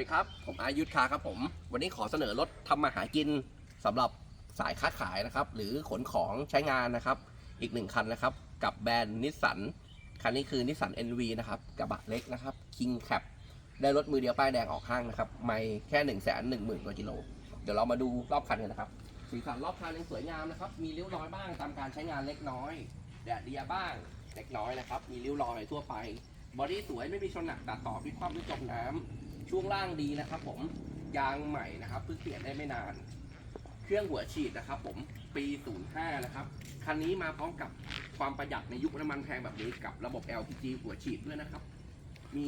ดีครับ ผมอายุทธคาครับผม วันนี้ขอเสนอรถทำมาหากินสำหรับสายค้าขายนะครับ หรือขนของใช้งานนะครับ อีกหนึ่งคันนะครับ กับแบรนด์นิสสันคันนี้คือนิสสัน NV นะครับ กระบะเล็กนะครับ King Cap ได้รถมือเดียวป้ายแดงออกห้างนะครับ ไม่แค่1นึ่งแสนหนึ่งหมื่นกว่ากิโล เดี๋ยวเรามาดูรอบคันกันนะครับ สีสันรอบคันยังสวยงามนะครับ มีริ้วรอยบ้างตามการใช้งานเล็กน้อยแดดเดียบ้างเล็กน้อยนะครับ มีริ้วรอยทั่วไป บอดี้สวยไม่มีชนหนักตัดต่อพลิกคว่ำหรือจมน้ำ ช่วงล่างดีนะครับผมยางใหม่นะครับเพิ่งเปลี่ยนได้ไม่นาน เครื่องหัวฉีดนะครับ ผมปี 05 นะครับคันนี้มาพร้อมกับความประหยัดในยุคน้ำมันแพงแบบนี้กับระบบ LPG หัวฉีดด้วยนะครับ มี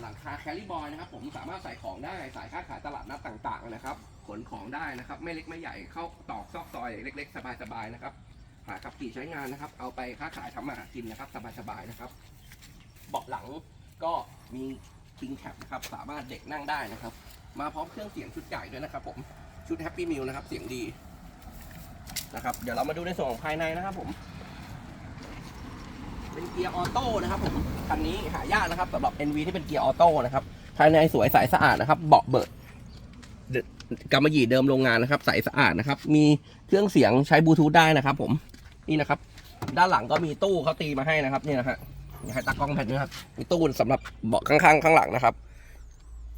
หลังคาแคลิบอยนะครับ ผมสามารถใส่ของได้สายค้าขายตลาดนัดต่างๆนะครับ ขนของได้นะครับ ไม่เล็กไม่ใหญ่เข้าตอกซอกซอยเล็ก ๆ สบายๆนะครับหาขับขี่ใช้งานนะครับ เอาไปค้าขายทำมาหากินนะครับ สบายๆนะครับ เบาะหลังก็มี คิงแคปนะครับสามารถเด็กนั่งได้นะครับ มาพร้อมเครื่องเสียงชุดใหญ่ด้วยนะครับ ผมชุดแฮปปี้มิลนะครับเสียงดีนะครับเดี๋ยวเรามาดูในส่วนของภายในนะครับ ผม เป็นเกียร์ออโต้นะครับผมคันนี้หายากนะครับสำหรับ NV ที่เป็นเกียร์ออโต้นะครับภายในสวยใสสะอาดนะครับ เบาะเบิดเดกำมะหยี่เดิมโรงงานนะครับ ใสสะอาดนะครับ มีเครื่องเสียงใช้บลูทูธได้นะครับ ผมนี่นะครับ ด้านหลังก็มีตู้เขาตีมาให้นะครับนี่นะฮะ ให้ตากล้องแผ่นนี้ครับมีตู้สำหรับเบาะข้างๆข้างหลังนะครับ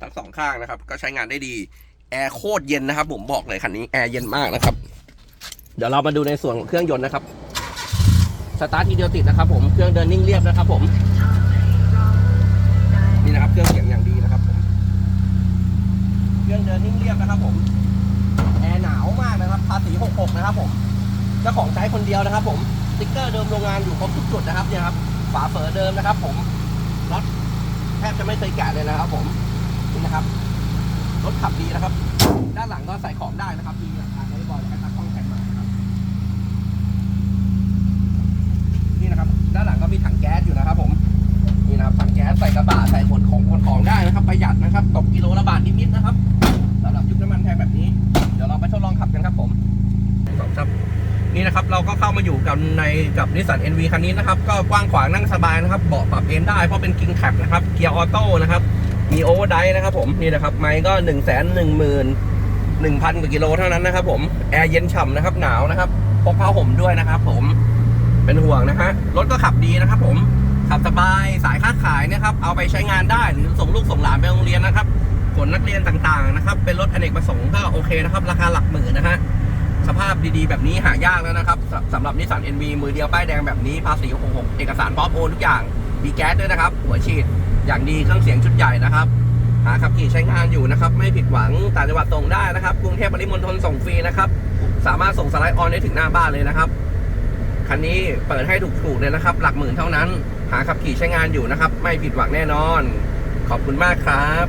ทั้งสองข้างนะครับ ก็ใช้งานได้ดีแอร์โคตรเย็นนะครับ ผมบอกเลยคันนี้แอร์เย็นมากนะครับ เดี๋ยวเรามาดูในส่วนของเครื่องยนต์นะครับสตาร์ททีเดียวติดนะครับ ผมเครื่องเดินนิ่งเรียบนะครับ ผมนี่นะครับเครื่องเสียงอย่างดีนะครับผมเครื่องเดินนิ่งเรียบนะครับ ผมแอร์หนาวมากนะครับภาษี66นะครับ ผมเจ้าของใช้คนเดียวนะครับ ผมสติ๊กเกอร์เดิมโรงงานอยู่ครบทุกจุดนะครับเนี่ยครับ ฝาเฝอเดิมนะครับ ผมรถแทบจะไม่เคยแกะเลยนะครับ ผมนี่นะครับรถขับดีนะครับ ด้านหลังก็ใส่ของได้นะครับมีหลังคาไว้บอยและตากล้องแผ่นมานะครับนี่นะครับ ด้านหลังก็มีถังแก๊สอยู่นะครับ ผมนี่นะครับถังแก๊สใส่กระบะใส่ขนของขนของได้นะครับ ประหยัดนะครับตก นี่นะครับเราก็เข้ามาอยู่กันในกับนิสสัน NV คันนี้นะครับ ก็กว้างขวางนั่งสบายนะครับเบาะปรับเอนได้เพราะเป็น King Cap นะครับเกียร์ออโต้นะครับมีโอเวอร์ไดนะครับผมนี่นะครับไมค์ก็1นึ่งแสนหนึ่งหมื่นหนึ่งพันกว่ากิโลเท่านั้นนะครับผมแอร์เย็นฉ่ำนะครับหนาวนะครับพกผ้าห่มด้วยนะครับ ผมเป็นห่วงนะฮะรถก็ขับดีนะครับ ผมขับสบายสายค้าขายนะครับ เอาไปใช้งานได้หรือส่งลูกส่งหลานไปโรงเรียนนะครับขนนักเรียนต่างๆนะครับ เป็นรถอเนกประสงค์ก็โอเคนะครับ ราคาหลักหมื่นนะฮะ สภาพดีๆ แบบนี้หายากแล้วนะครับสำหรับนิสสัน NV มือเดียวป้ายแดงแบบนี้ภาษี66เอกสารพร้อมโอนทุกอย่างมีแก๊สด้วยนะครับ หัวฉีดอย่างดีเครื่องเสียงชุดใหญ่นะครับหาขับขี่ใช้งานอยู่นะครับ ไม่ผิดหวังต่างจังหวัดส่งได้นะครับ กรุงเทพปริมณฑลส่งฟรีนะครับ สามารถส่งสไลด์ออนได้ถึงหน้าบ้านเลยนะครับ คันนี้เปิดให้ถูกๆเลยนะครับ หลักหมื่นเท่านั้น หาขับขี่ใช้งานอยู่นะครับ ไม่ผิดหวังแน่นอน ขอบคุณมากครับ